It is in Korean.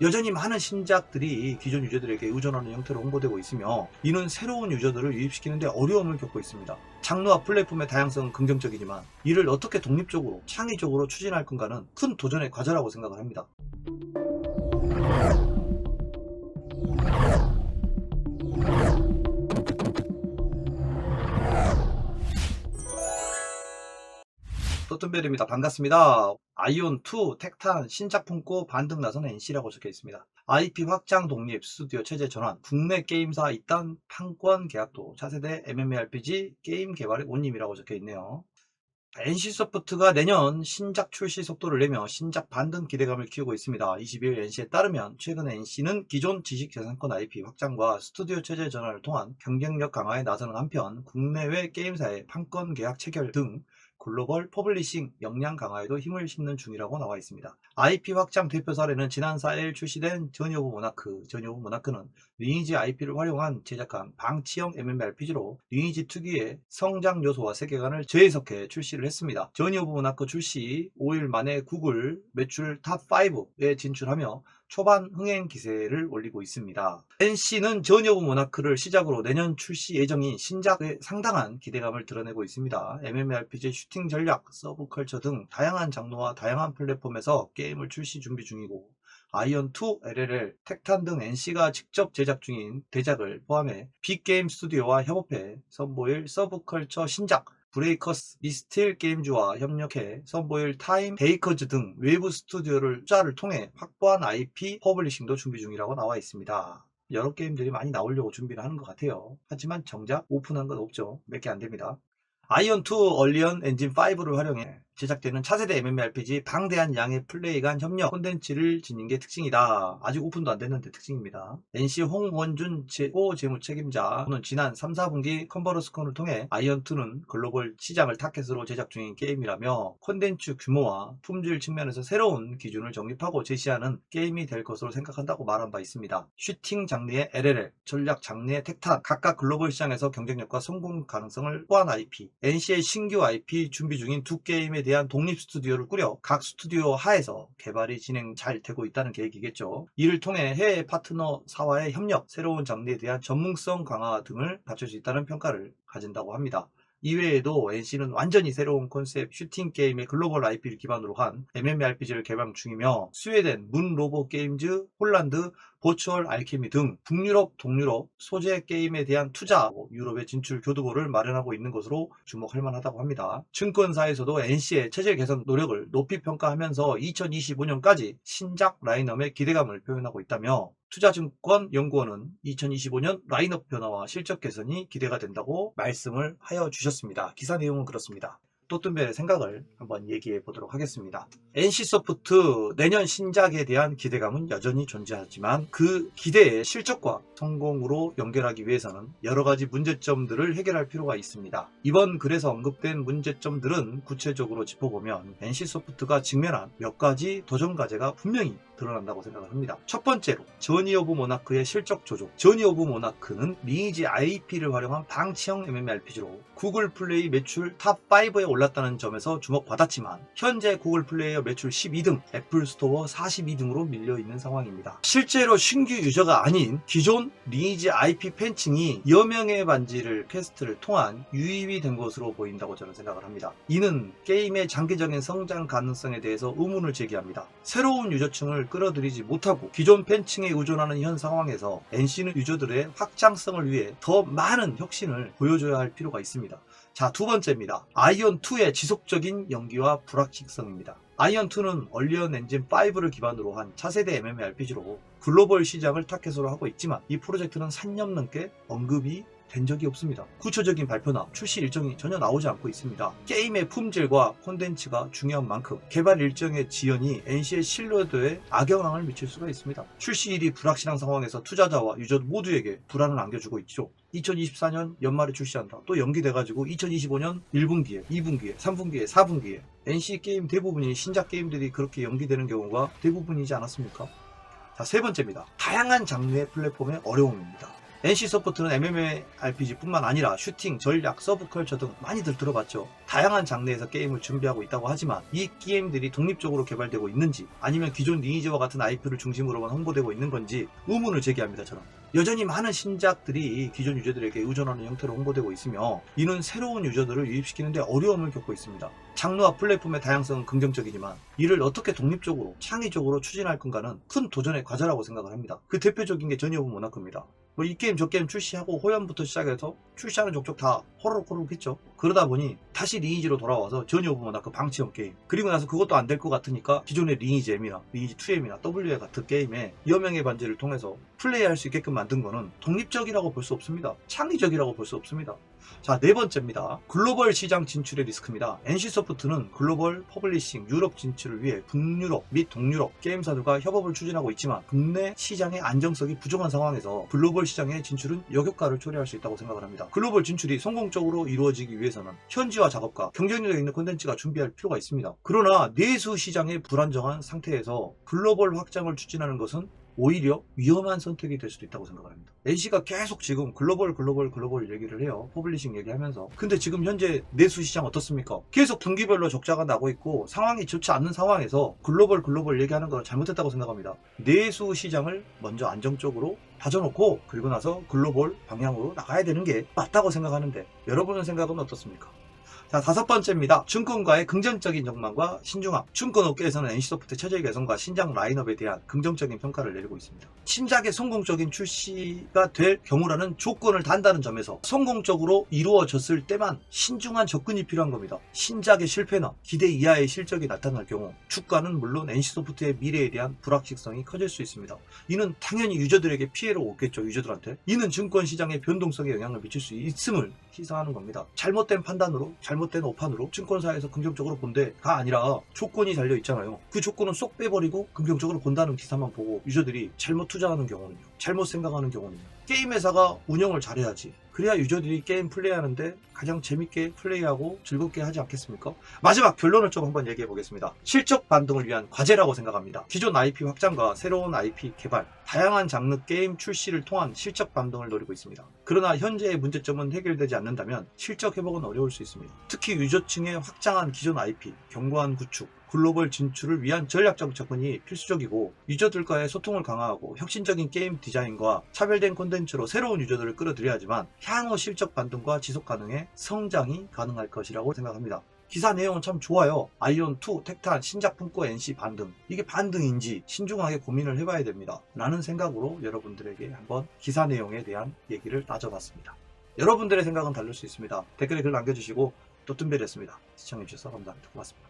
여전히 많은 신작들이 기존 유저들에게 의존하는 형태로 홍보되고 있으며 이는 새로운 유저들을 유입시키는데 어려움을 겪고 있습니다. 장르와 플랫폼의 다양성은 긍정적이지만 이를 어떻게 독립적으로 창의적으로 추진할 건가는 큰 도전의 과제라고 생각을 합니다. 또뜬별입니다. 반갑습니다. 아이온2 택탄 신작 품고 반등 나서는 NC라고 적혀 있습니다. IP 확장 독립 스튜디오 체제 전환 국내 게임사 입단 판권 계약도 차세대 MMORPG 게임 개발의 온님이라고 적혀 있네요. NC소프트가 내년 신작 출시 속도를 내며 신작 반등 기대감을 키우고 있습니다. 22일 NC에 따르면 최근 NC는 기존 지식재산권 IP 확장과 스튜디오 체제 전환을 통한 경쟁력 강화에 나서는 한편 국내외 게임사의 판권 계약 체결 등 글로벌 퍼블리싱 역량 강화에도 힘을 싣는 중이라고 나와 있습니다. IP 확장 대표 사례는 지난 4일 출시된 오브 모나크. 오브 모나크는 리니지 IP를 활용한 제작한 방치형 MMORPG로 리니지 특유의 성장 요소와 세계관을 재해석해 출시를 했습니다. 오브 모나크 출시 5일 만에 구글 매출 탑5에 진출하며 초반 흥행 기세를 올리고 있습니다. NC는 오브 모나크를 시작으로 내년 출시 예정인 신작에 상당한 기대감을 드러내고 있습니다. MMORPG 슈팅 전략, 서브컬처 등 다양한 장르와 다양한 플랫폼에서 게임을 출시 준비 중이고 아이언2, LLL, 택탄 등 NC가 직접 제작 중인 대작을 포함해 빅게임 스튜디오와 협업해 선보일 서브컬처 신작 브레이커스 미스틸 게임즈와 협력해 선보일 타임 베이커즈 등 외부 스튜디오를 투자를 통해 확보한 IP 퍼블리싱도 준비 중이라고 나와 있습니다. 여러 게임들이 많이 나오려고 준비를 하는 것 같아요. 하지만 정작 오픈한 건 없죠. 몇 개 안 됩니다. 아이언2 얼리언 엔진 5를 활용해 제작되는 차세대 MMORPG 방대한 양의 플레이 간 협력 콘텐츠를 지닌 게 특징이다. 아직 오픈도 안 됐는데 특징입니다. NC 홍원준 최고 재무 책임자는 지난 3, 4분기 컨버러스콘을 통해 아이언2는 글로벌 시장을 타켓으로 제작 중인 게임이라며 콘텐츠 규모와 품질 측면에서 새로운 기준을 정립하고 제시하는 게임이 될 것으로 생각한다고 말한 바 있습니다. 슈팅 장르의 LLL, 전략 장르의 택탄, 각각 글로벌 시장에서 경쟁력과 성공 가능성을 확보한 IP, NC의 신규 IP 준비 중인 두 게임에 대한 독립 스튜디오를 꾸려 각 스튜디오 하에서 개발이 진행 잘 되고 있다는 계획이겠죠. 이를 통해 해외 파트너 사와의 협력, 새로운 장르에 대한 전문성 강화 등을 갖출 수 있다는 평가를 가진다고 합니다. 이외에도 NC는 완전히 새로운 컨셉 슈팅 게임의 글로벌 IP를 기반으로 한 MMORPG를 개발 중이며 스웨덴, 문 로보 게임즈, 홀란드, 보추얼 알케미 등 북유럽, 동유럽 소재 게임에 대한 투자, 뭐 유럽의 진출 교두보를 마련하고 있는 것으로 주목할 만하다고 합니다. 증권사에서도 NC의 체질 개선 노력을 높이 평가하면서 2025년까지 신작 라인업에 기대감을 표현하고 있다며 투자증권 연구원은 2025년 라인업 변화와 실적 개선이 기대가 된다고 말씀을 하여 주셨습니다. 기사 내용은 그렇습니다. 또뜬별의 생각을 한번 얘기해 보도록 하겠습니다. NC소프트 내년 신작에 대한 기대감은 여전히 존재하지만 그 기대의 실적과 성공으로 연결하기 위해서는 여러 가지 문제점들을 해결할 필요가 있습니다. 이번 글에서 언급된 문제점들은 구체적으로 짚어보면 NC소프트가 직면한 몇 가지 도전 과제가 분명히 드러난다고 생각을 합니다. 첫 번째로 저니 오브 모나크의 실적 조정. 저니 오브 모나크는 리니지 IP를 활용한 방치형 MMORPG로 구글 플레이 매출 탑5에 올랐다는 점에서 주목받았지만 현재 구글 플레이어 매출 12등, 애플 스토어 42등으로 밀려 있는 상황입니다. 실제로 신규 유저가 아닌 기존 리니지 IP 팬층이 여명의 반지를 퀘스트를 통한 유입이 된 것으로 보인다고 저는 생각을 합니다. 이는 게임의 장기적인 성장 가능성에 대해서 의문을 제기합니다. 새로운 유저층 을 끌어들이지 못하고 기존 팬층에 의존하는 현 상황에서 NC는 유저들의 확장성을 위해 더 많은 혁신을 보여줘야 할 필요가 있습니다. 자, 두 번째입니다. 아이언2의 지속적인 연기와 불확실성입니다. 아이언2는 얼리언 엔진 5를 기반으로 한 차세대 MMORPG로 글로벌 시장을 타켓으로 하고 있지만 이 프로젝트는 3년 넘게 언급이 된 적이 없습니다. 구체적인 발표나 출시 일정이 전혀 나오지 않고 있습니다. 게임의 품질과 콘텐츠가 중요한 만큼 개발 일정의 지연이 NC의 신뢰도에 악영향을 미칠 수가 있습니다. 출시일이 불확실한 상황에서 투자자와 유저 모두에게 불안을 안겨주고 있죠. 2024년 연말에 출시한다. 또 연기돼가지고 2025년 1분기에, 2분기에, 3분기에, 4분기에 NC 게임 대부분이 신작 게임들이 그렇게 연기되는 경우가 대부분이지 않았습니까? 자, 세 번째입니다. 다양한 장르의 플랫폼의 어려움입니다. NC소프트는 MMORPG뿐만 아니라 슈팅, 전략, 서브컬처 등 많이들 들어봤죠. 다양한 장르에서 게임을 준비하고 있다고 하지만 이 게임들이 독립적으로 개발되고 있는지 아니면 기존 리니지와 같은 IP를 중심으로만 홍보되고 있는 건지 의문을 제기합니다. 저는. 여전히 많은 신작들이 기존 유저들에게 의존하는 형태로 홍보되고 있으며 이는 새로운 유저들을 유입시키는데 어려움을 겪고 있습니다. 장르와 플랫폼의 다양성은 긍정적이지만 이를 어떻게 독립적으로 창의적으로 추진할 건가는 큰 도전의 과제라고 생각을 합니다. 그 대표적인 게 전이오브 모나크입니다. 뭐 이 게임 저 게임 출시하고 호연부터 시작해서 출시하는 족족 다 호로록 호로록 했죠. 그러다 보니 다시 리니지로 돌아와서 전이 오브 모나크 방치형 게임 그리고 나서 그것도 안 될 것 같으니까 기존의 리니지 M이나 리니지 2M이나 WA 같은 게임에 여명의 반지를 통해서 플레이할 수 있게끔 만든 거는 독립적이라고 볼 수 없습니다. 창의적이라고 볼 수 없습니다. 자, 네 번째입니다. 글로벌 시장 진출의 리스크입니다. NC소프트는 글로벌 퍼블리싱 유럽 진출을 위해 북유럽 및 동유럽 게임사들과 협업을 추진하고 있지만 국내 시장의 안정성이 부족한 상황에서 글로벌 시장의 진출은 역효과를 초래할 수 있다고 생각을 합니다. 글로벌 진출이 성공적으로 이루어지기 위해서는 현지화 작업과 경쟁력 있는 콘텐츠가 준비할 필요가 있습니다. 그러나 내수 시장의 불안정한 상태에서 글로벌 확장을 추진하는 것은 오히려 위험한 선택이 될 수도 있다고 생각을 합니다. NC가 계속 지금 글로벌 글로벌 글로벌 얘기를 해요. 퍼블리싱 얘기하면서. 근데 지금 현재 내수 시장 어떻습니까? 계속 분기별로 적자가 나고 있고 상황이 좋지 않는 상황에서 글로벌 글로벌 얘기하는 건 잘못했다고 생각합니다. 내수 시장을 먼저 안정적으로 다져놓고 그리고 나서 글로벌 방향으로 나가야 되는 게 맞다고 생각하는데 여러분의 생각은 어떻습니까? 자, 다섯 번째입니다. 증권과의 긍정적인 전망과 신중함. 증권업계에서는 NC소프트 체제 개선과 신작 라인업에 대한 긍정적인 평가를 내리고 있습니다. 신작의 성공적인 출시가 될 경우라는 조건을 단다는 점에서 성공적으로 이루어졌을 때만 신중한 접근이 필요한 겁니다. 신작의 실패나 기대 이하의 실적이 나타날 경우 주가는 물론 NC소프트의 미래에 대한 불확실성이 커질 수 있습니다. 이는 당연히 유저들에게 피해를 오겠죠, 유저들한테. 이는 증권 시장의 변동성에 영향을 미칠 수 있음을 시사하는 겁니다. 잘못된 판단으로, 잘못 된 오판으로 증권사에서 긍정적으로 본데가 아니라 조건이 달려 있잖아요. 그 조건은 쏙 빼버리고 긍정적으로 본다는 기사만 보고 유저들이 잘못 투자하는 경우는요. 잘못 생각하는 경우는요. 게임 회사가 운영을 잘해야지. 그래야 유저들이 게임 플레이하는데 가장 재밌게 플레이하고 즐겁게 하지 않겠습니까? 마지막 결론을 좀 한번 얘기해 보겠습니다. 실적 반등을 위한 과제라고 생각합니다. 기존 IP 확장과 새로운 IP 개발, 다양한 장르 게임 출시를 통한 실적 반등을 노리고 있습니다. 그러나 현재의 문제점은 해결되지 않는다면 실적 회복은 어려울 수 있습니다. 특히 유저층의 확장한 기존 IP, 견고한 구축, 글로벌 진출을 위한 전략적 접근이 필수적이고 유저들과의 소통을 강화하고 혁신적인 게임 디자인과 차별된 콘텐츠로 새로운 유저들을 끌어들여야지만 향후 실적 반등과 지속 가능의 성장이 가능할 것이라고 생각합니다. 기사 내용은 참 좋아요. 아이온2, 텍탄, 신작품과 NC 반등. 이게 반등인지 신중하게 고민을 해봐야 됩니다. 라는 생각으로 여러분들에게 한번 기사 내용에 대한 얘기를 따져봤습니다. 여러분들의 생각은 다를 수 있습니다. 댓글에 글 남겨주시고 또뜸벨이었습니다. 시청해주셔서 감사합니다. 고맙습니다.